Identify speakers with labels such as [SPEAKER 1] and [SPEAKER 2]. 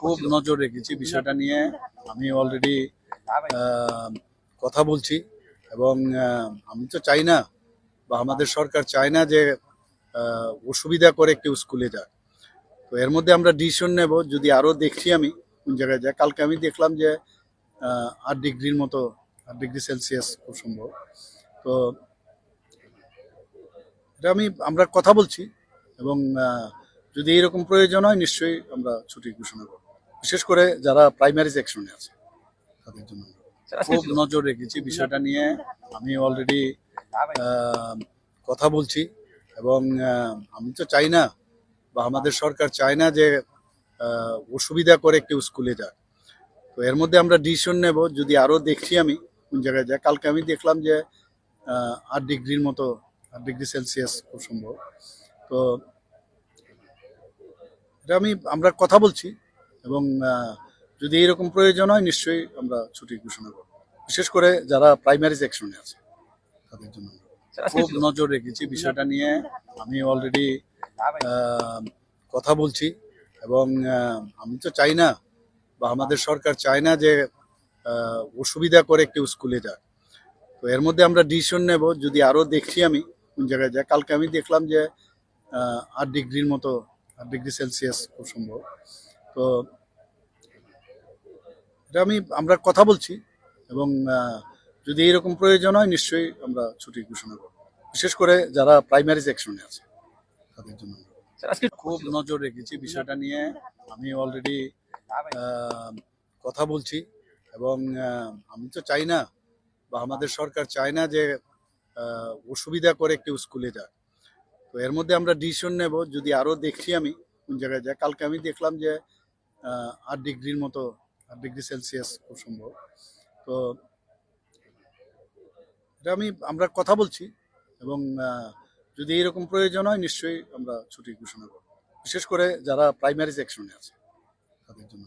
[SPEAKER 1] খুব নজর রেখেছি বিষয়টা নিয়ে। আমি অলরেডি কথা বলছি এবং আমি তো চাই না বা আমাদের সরকার চায় না যে অসুবিধা করে কেউ স্কুলে যায় তো এর মধ্যে আমরা ডিসিশন নেব, যদি আরও দেখছি আমি কোন জায়গায় যায় কালকে আমি দেখলাম যে আট ডিগ্রির মতো, আট ডিগ্রি সেলসিয়াস খুব সম্ভব। তো এটা আমি, আমরা কথা বলছি এবং যদি এরকম প্রয়োজন হয় নিশ্চয়ই আমরা ছুটি ঘোষণা করব। বিশেষ করে যারা প্রাইমারি সেকশনে আছে তাদের জন্য খুব নজর রেখেছি বিষয়টা নিয়ে। আমি অলরেডি কথা বলছি এবং আমি তো চাই না বা আমাদের সরকার চায় না যে অসুবিধা করে কেউ স্কুলে যায় তো এর মধ্যে আমরা ডিসিশন নেব যদি আরও দেখছি আমি কোন জায়গায় যায় কালকে আমি দেখলাম যে আট ডিগ্রির মতো আট ডিগ্রি সেলসিয়াস খুব সম্ভব। তো এটা আমি আমরা কথা বলছি এবং যদি এরকম প্রয়োজন হয় নিশ্চয়ই আমরা ছুটি ঘোষণা করব। বিশেষ করে যারা প্রাইমারি সেকশনে আছে তাদের জন্য খুব নজর রেখেছি বিষয়টা নিয়ে। আমি অলরেডি কথা বলছি এবং আমি তো চাই না বা আমাদের সরকার চায় না যে অসুবিধা করে কেউ স্কুলে যায় তো এর মধ্যে আমরা ডিসিশন নেব যদি আরও দেখছি আমি কোন জায়গায় যায় কালকে আমি দেখলাম যে আট ডিগ্রির মতো আট ডিগ্রি সেলসিয়াস খুব সম্ভব। তো এটা আমি আমরা কথা বলছি এবং যদি এরকম প্রয়োজন হয় নিশ্চয়ই আমরা ছুটি ঘোষণা করব। বিশেষ করে যারা প্রাইমারি সেকশনে আছে তাদের জন্য।
[SPEAKER 2] আজকে
[SPEAKER 1] খুব নজর রেখেছি বিষয়টা নিয়ে। আমি অলরেডি কথা বলছি এবং আমি তো চাই না বা আমাদের সরকার চায় না যে অসুবিধা করে কেউ স্কুলে যায় তো এর মধ্যে আমরা ডিসিশন নেব। যদি আরও দেখছি আমি কোন জায়গায় যায়। কালকে আমি দেখলাম যে আট ডিগ্রির মতো, আট ডিগ্রি সেলসিয়াস খুব সম্ভব। তো এটা আমি, আমরা কথা বলছি এবং যদি এরকম প্রয়োজন হয়, নিশ্চয়ই আমরা ছুটি ঘোষণা করব। বিশেষ করে যারা প্রাইমারি সেকশনে আছে, তাদের জন্য।